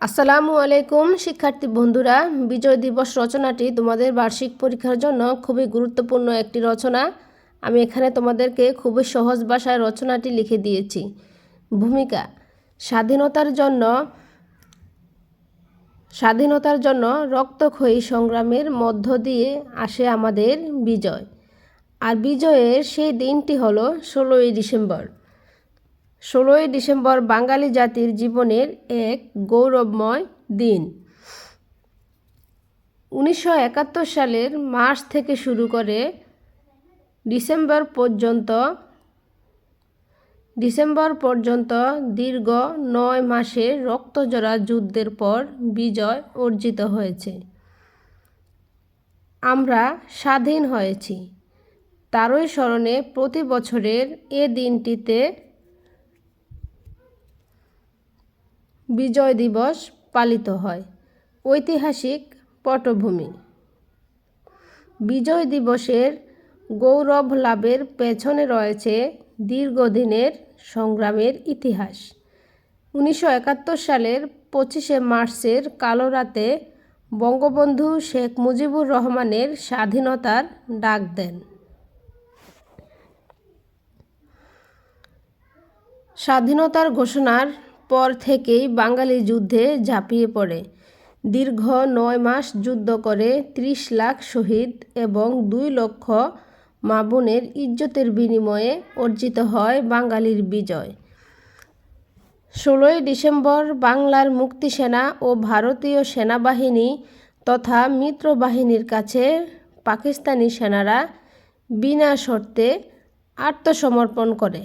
আসসালামু আলাইকুম, শিক্ষার্থী বন্ধুরা। বিজয় দিবস রচনাটি তোমাদের বার্ষিক পরীক্ষার জন্য খুবই গুরুত্বপূর্ণ একটি রচনা। আমি এখানে তোমাদেরকে খুবই সহজ ভাষায় রচনাটি লিখে দিয়েছি। ভূমিকা, স্বাধীনতার জন্য স্বাধীনতার জন্য রক্তক্ষয়ী সংগ্রামের মধ্য দিয়ে আসে আমাদের বিজয়। আর বিজয়ের সেই দিনটি হলো ষোলোই ডিসেম্বর। ষোলোই ডিসেম্বর বাঙালি জাতির জীবনের এক গৌরবময় দিন। উনিশশো একাত্তর সালের মার্চ থেকে শুরু করে ডিসেম্বর পর্যন্ত ডিসেম্বর পর্যন্ত দীর্ঘ নয় মাসের রক্তজোড়া যুদ্ধের পর বিজয় অর্জিত হয়েছে। আমরা স্বাধীন হয়েছি। তারই স্মরণে প্রতি বছরের এ দিনটিতে বিজয় দিবস পালিত হয়। ঐতিহাসিক পটভূমি। বিজয় দিবসের গৌরব লাভের পেছনে রয়েছে দীর্ঘদিনের সংগ্রামের ইতিহাস। উনিশশো একাত্তর সালের পঁচিশে মার্চের কালো রাতে বঙ্গবন্ধু শেখ মুজিবুর রহমানের স্বাধীনতার ডাক দেন। স্বাধীনতার ঘোষণার পর থেকেই বাঙালি যুদ্ধে ঝাঁপিয়ে পড়ে। দীর্ঘ নয় মাস যুদ্ধ করে ত্রিশ লাখ শহীদ এবং দুই লক্ষ মা বোনের ইজ্জতের বিনিময়ে অর্জিত হয় বাঙালির বিজয়। ষোলোই ডিসেম্বর বাংলার মুক্তিসেনা ও ভারতীয় সেনাবাহিনী তথা মিত্রবাহিনীর কাছে পাকিস্তানি সেনারা বিনা শর্তে আত্মসমর্পণ করে।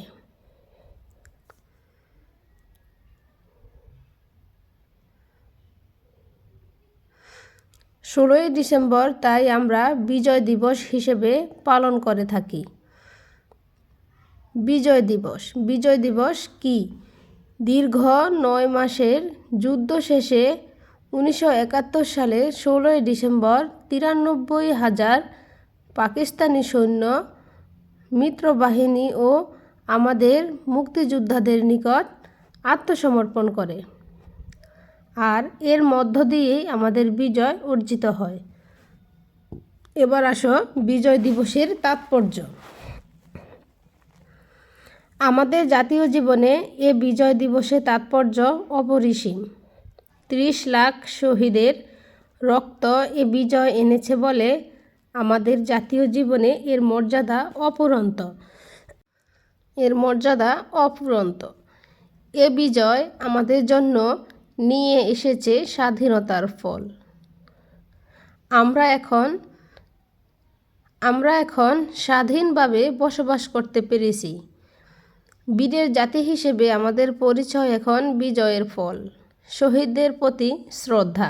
ষোলোই ডিসেম্বর তাই আমরা বিজয় দিবস হিসেবে পালন করে থাকি। বিজয় দিবস। বিজয় দিবস কি? দীর্ঘ নয় মাসের যুদ্ধ শেষে উনিশশো একাত্তর সালের ষোলোই ডিসেম্বর তিরানব্বই হাজার পাকিস্তানি সৈন্য, মিত্রবাহিনী ও আমাদের মুক্তিযোদ্ধাদের নিকট আত্মসমর্পণ করে। আর এর মধ্য দিয়েই আমাদের বিজয় অর্জিত হয়। এবার আসো বিজয় দিবসের তাৎপর্য। আমাদের জাতীয় জীবনে এ বিজয় দিবসের তাৎপর্য অপরিসীম। ত্রিশ লাখ শহীদের রক্ত এ বিজয় এনেছে বলে আমাদের জাতীয় জীবনে এর মর্যাদা অপুরন্ত। এর মর্যাদা অপুরন্ত। এ বিজয় আমাদের জন্য নিয়ে এসেছে স্বাধীনতার ফল। আমরা এখন আমরা এখন স্বাধীনভাবে বসবাস করতে পেরেছি। বীরের জাতি হিসেবে আমাদের পরিচয় এখন বিজয়ের ফল, শহীদদের প্রতি শ্রদ্ধা।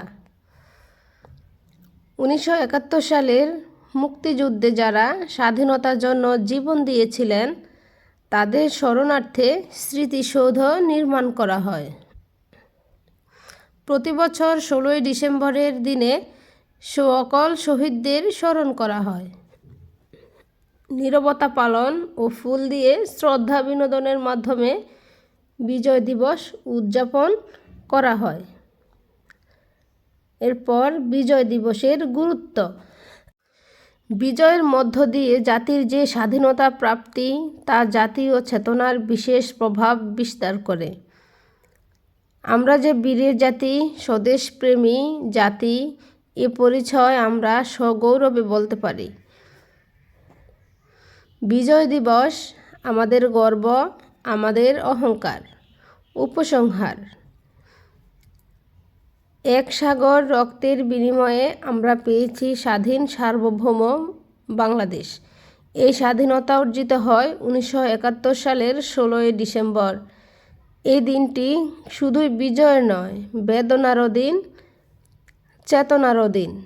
উনিশশো একাত্তর সালের মুক্তিযুদ্ধে যারা স্বাধীনতার জন্য জীবন দিয়েছিলেন, তাদের শরণার্থে স্মৃতিসৌধ নির্মাণ করা হয়। প্রতি বছর ষোলোই ডিসেম্বরের দিনে সকল শহীদদের স্মরণ করা হয়। নীরবতা পালন ও ফুল দিয়ে শ্রদ্ধা বিনোদনের মাধ্যমে বিজয় দিবস উদযাপন করা হয়। এরপর বিজয় দিবসের গুরুত্ব। বিজয়ের মধ্য দিয়ে জাতির যে স্বাধীনতা প্রাপ্তি, তা জাতীয় চেতনার বিশেষ প্রভাব বিস্তার করে। আমরা যে বীরের জাতি স্বদেশপ্রেমী জাতি, এ পরিচয় আমরা সগৌরবে বলতে পারি। বিজয় দিবস আমাদের গর্ব, আমাদের অহংকার, উপসংহার। এক সাগর রক্তের বিনিময়ে আমরা পেয়েছি স্বাধীন সার্বভৌম বাংলাদেশ। এই স্বাধীনতা অর্জিত হয় উনিশশো একাত্তর সালের ষোলোই ডিসেম্বর। এই দিনটি শুধুই বিজয় নয় বেদনারও দিন চেতনারও দিন।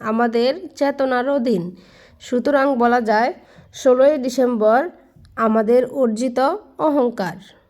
আমাদের চেতনারও দিন। সুতরাং বলা যায়, ষোলোই ডিসেম্বর আমাদের অর্জিত অহংকার।